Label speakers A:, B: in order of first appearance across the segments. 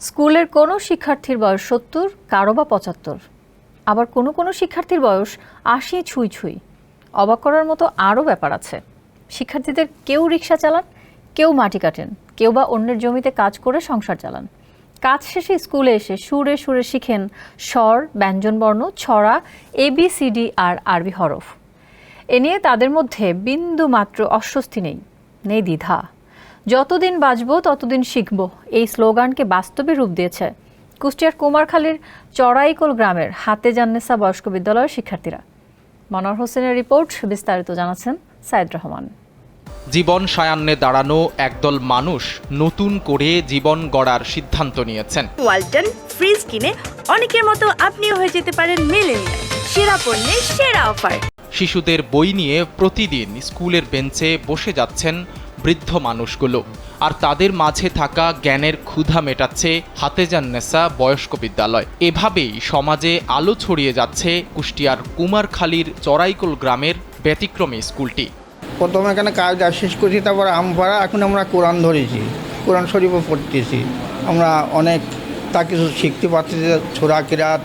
A: স্কুলের কোনো শিক্ষার্থীর বয়স সত্তর, কারও বা পঁচাত্তর। আবার কোনো কোনো শিক্ষার্থীর বয়স আশি ছুঁই ছুঁই। অবাক করার মতো আরও ব্যাপার আছে। শিক্ষার্থীদের কেউ রিক্সা চালান, কেউ মাটি কাটেন, কেউ বা অন্যের জমিতে কাজ করে সংসার চালান। কাজ শেষে স্কুলে এসে সুরে সুরে শিখেন স্বর ব্যঞ্জনবর্ণ ছড়া এবিসিডি আর আরবি হরফ। এ নিয়ে তাদের মধ্যে বিন্দু মাত্র অস্বস্তি নেই নেই দ্বিধা। যতদিন বাঁচব ততদিন শিখব। এই স্লোগানকে বাস্তবে রূপ দিয়েছে কুষ্টিয়ার কুমারখালীর চড়াইকোল গ্রামের হাতে জান্নেসা বয়স্ক বিদ্যালয়ের শিক্ষার্থীরা। মনোয়ার হোসেনের রিপোর্ট বিস্তারিত জানাচ্ছেন সাইদ রহমান।
B: জীবন সায়ান্নে দাঁড়ানো একদল মানুষ নতুন করে জীবন গড়ার সিদ্ধান্ত নিয়েছেন।
C: ওয়ালটন ফ্রিজ কিনে অনেকের মতো আপনিও হয়ে যেতে পারেন মেলেনিয়া সেরা পণ্যের সেরা অফার।
B: শিশুদের বই নিয়ে প্রতিদিন স্কুলের বেঞ্চে বসে যাচ্ছেন বৃদ্ধ মানুষগুলো। আর তাদের মাঝে থাকা জ্ঞানের ক্ষুধা মেটাচ্ছে হাতেজান্নেসা বয়স্ক বিদ্যালয়। এভাবেই সমাজে আলো ছড়িয়ে যাচ্ছে কুষ্টিয়ার কুমারখালীর চড়াইকোল গ্রামের ব্যতিক্রমী স্কুলটি।
D: প্রথমে এখানে কাজ শেষ করছি, তারপর আমরা এখন আমরা কোরআন ধরেছি, কোরআন শরীফও পড়তেছি। আমরা অনেক তা কিছু শিখতে পারছি যে ছোড়া কিরাত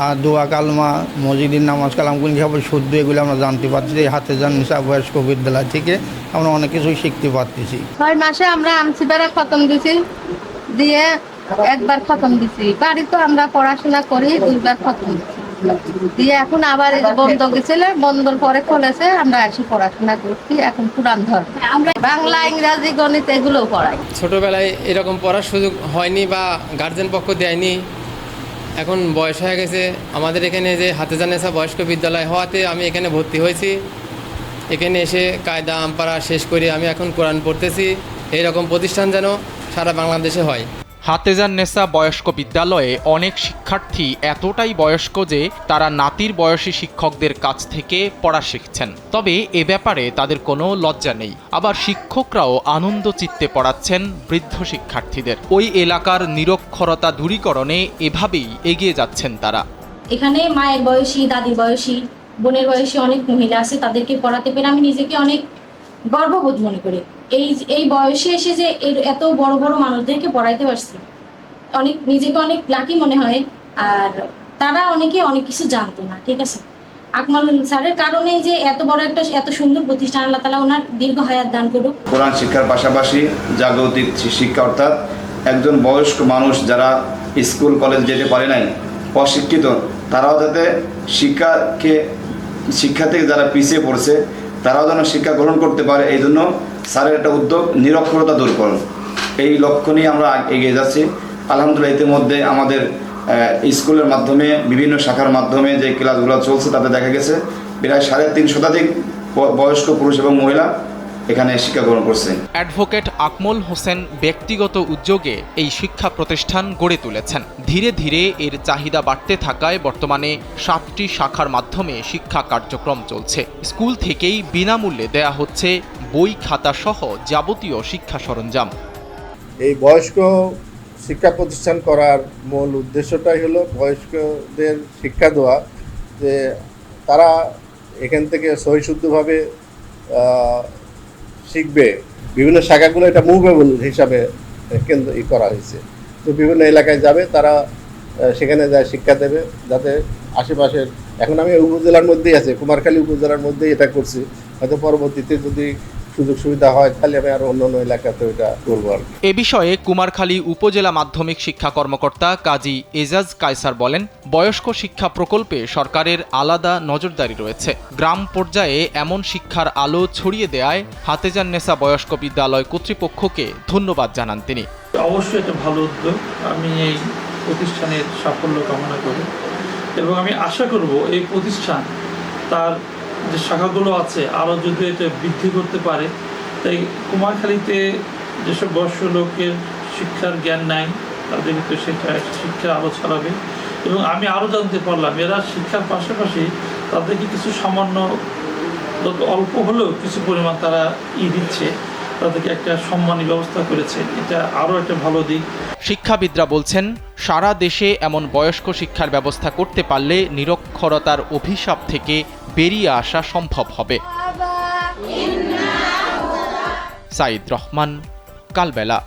D: আর দোয়া কালমা মসজিদের নামাজ কালামগুলি সব শুদ্ধ এগুলো আমরা জানতে পারছি। এই হাতে জান নিশা বয়স্ক বিদ্যালয় থেকে আমরা অনেক কিছুই শিখতে পারতেছি।
E: ছয় মাসে আমরা আমসিবারে খতম দিছি দিয়ে একবার খতম দিছি। বাড়িতে আমরা পড়াশোনা করি দুইবার খতম দিছি। দিয়ে এখন আবার এই বন্ধ গেছিল বন্ধর পরে খুলেছে আমরা এসে পড়াশোনা করছি এখন পুরান ধর আমরা বাংলা ইংরাজি গণিত এগুলো পড়াই।
F: ছোটোবেলায় এরকম পড়ার সুযোগ হয়নি বা গার্জেন পক্ষ দেয়নি। এখন বয়স হয়ে গেছে। আমাদের এখানে যে হাতে জানেসা বয়স্ক বিদ্যালয় হওয়াতে আমি এখানে ভর্তি হয়েছি। এখানে এসে কায়দা, আমপাড়া শেষ করে আমি এখন কোরআন পড়তেছি। এইরকম প্রতিষ্ঠান যেন সারা বাংলাদেশে হয়।
B: হাতেজান নেসা বয়স্ক বিদ্যালয়ে অনেক শিক্ষার্থী এতটাই বয়স্ক যে তারা নাতির বয়সী শিক্ষকদের কাছ থেকে পড়া শিখছেন। তবে এ ব্যাপারে তাদের কোনো লজ্জা নেই। আবার শিক্ষকরাও আনন্দ চিত্তে পড়াচ্ছেন বৃদ্ধ শিক্ষার্থীদের। ওই এলাকার নিরক্ষরতা দূরীকরণে এভাবেই এগিয়ে যাচ্ছেন তারা।
G: এখানে মায়ের বয়সী, দাদির বয়সী, বোনের বয়সী অনেক মহিলা আছে, তাদেরকে পড়াতে পেরে আমি নিজেকে অনেক গর্ববোধ মনে করি। এই এই বয়সে এসে যে এত বড় বড় মানুষদেরকে পড়াইতে পারছি, অনেক, নিজেকে অনেক লাকি মনে হয়, আর তারা অনেকে অনেক কিছু জানতো না, ঠিক আছে? আকমাল স্যারের কারণেই যে এত বড় একটা, এত সুন্দর প্রতিষ্ঠান আল্লাহ তালা ওনার দীর্ঘ হায়াত দান করুক।
H: কোরআন শিক্ষার পাশাপাশি জাগতিক শিক্ষা অর্থাৎ একজন বয়স্ক মানুষ যারা স্কুল, কলেজ যেতে পারে নাই, অশিক্ষিত, তারাও যাতে শিক্ষাকে, শিক্ষা থেকে যারা পিছিয়ে পড়ছে তারাও যেন শিক্ষা গ্রহণ করতে পারে, এই জন্য স্যারের একটা উদ্যোগ, নিরক্ষরতা দূরকরণ। এই লক্ষ্য নিয়ে আমরা এগিয়ে যাচ্ছি। আলহামদুলিল্লাহ ইতিমধ্যে আমাদের স্কুলের মাধ্যমে, বিভিন্ন শাখার মাধ্যমে যে ক্লাসগুলো চলছে, তাতে দেখা গেছে, প্রায় সাড়ে তিন শতাধিক বয়স্ক পুরুষ এবং মহিলা এখানে শিক্ষা গ্রহণ করছে।
B: অ্যাডভোকেট আকমল হোসেন ব্যক্তিগত উদ্যোগে এই শিক্ষা প্রতিষ্ঠান গড়ে তুলেছেন। ধীরে ধীরে এর চাহিদা বাড়তে থাকায় বর্তমানে সাতটি শাখার মাধ্যমে শিক্ষা কার্যক্রম চলছে। স্কুল থেকেই বিনামূল্যে দেয়া হচ্ছে বই খাতা সহ যাবতীয় শিক্ষা সরঞ্জাম।
I: এই বয়স্ক শিক্ষা প্রতিষ্ঠান করার মূল উদ্দেশ্যটাই হলো বয়স্কদের শিক্ষা দেওয়া যে তারা এখান থেকে সহিশুদ্ধভাবে শিখবে, বিভিন্ন শাখাগুলো এটা মুভেবল হিসাবে কেন্দ্র ই করা হয়েছে। তো বিভিন্ন এলাকায় যাবে, তারা সেখানে যায় শিক্ষা দেবে, যাতে আশেপাশের, এখন আমি উপজেলার মধ্যেই আছে, কুমারখালী উপজেলার মধ্যেই এটা করছি। হয়তো পরবর্তীতে যদি সুযোগ সুবিধা হয় তাহলে আমি আরও অন্য অন্য এলাকাতে এটা করব আর
B: এ বিষয়ে কুমারখালী উপজেলা মাধ্যমিক শিক্ষা কর্মকর্তা কাজী এজাজ কায়সার বলেন বয়স্ক শিক্ষা প্রকল্পে সরকারের আলাদা নজরদারি রয়েছে। গ্রাম পর্যায়ে এমন শিক্ষার আলো ছড়িয়ে দেয়ায় হাতেজান নেসা বয়স্ক বিদ্যালয় কর্তৃপক্ষকে ধন্যবাদ জানান তিনি।
J: অবশ্যই একটা ভালো উদ্যোগ। আমি এই প্রতিষ্ঠানের সাফল্য কামনা করি। এবং আমি আশা করব এই প্রতিষ্ঠান তার যে শাখাগুলো আছে, আরও যদি এটা বৃদ্ধি করতে পারে, তাই কুমারখালীতে যেসব বয়স্ক লোকের শিক্ষার জ্ঞান নাই, তাদের তো সেটা শিক্ষা আলো ছড়াবে। এবং আমি আরও জানতে পারলাম, এরা শিক্ষার পাশাপাশি তাদেরকে কিছু সামান্য অল্প হলেও কিছু পরিমাণ তারা ই দিচ্ছে। তাদেরকে একটা সম্মানী ব্যবস্থা করেছে। এটা আরও একটা ভালো দিক।
B: শিক্ষাবিদরা বলছেন, সারা দেশে এমন বয়স্ক শিক্ষার ব্যবস্থা করতে পারলে নিরক্ষরতার অভিশাপ থেকে বেরিয়ে আসা সম্ভব হবে। সাইদ রহমান, কালবেলা।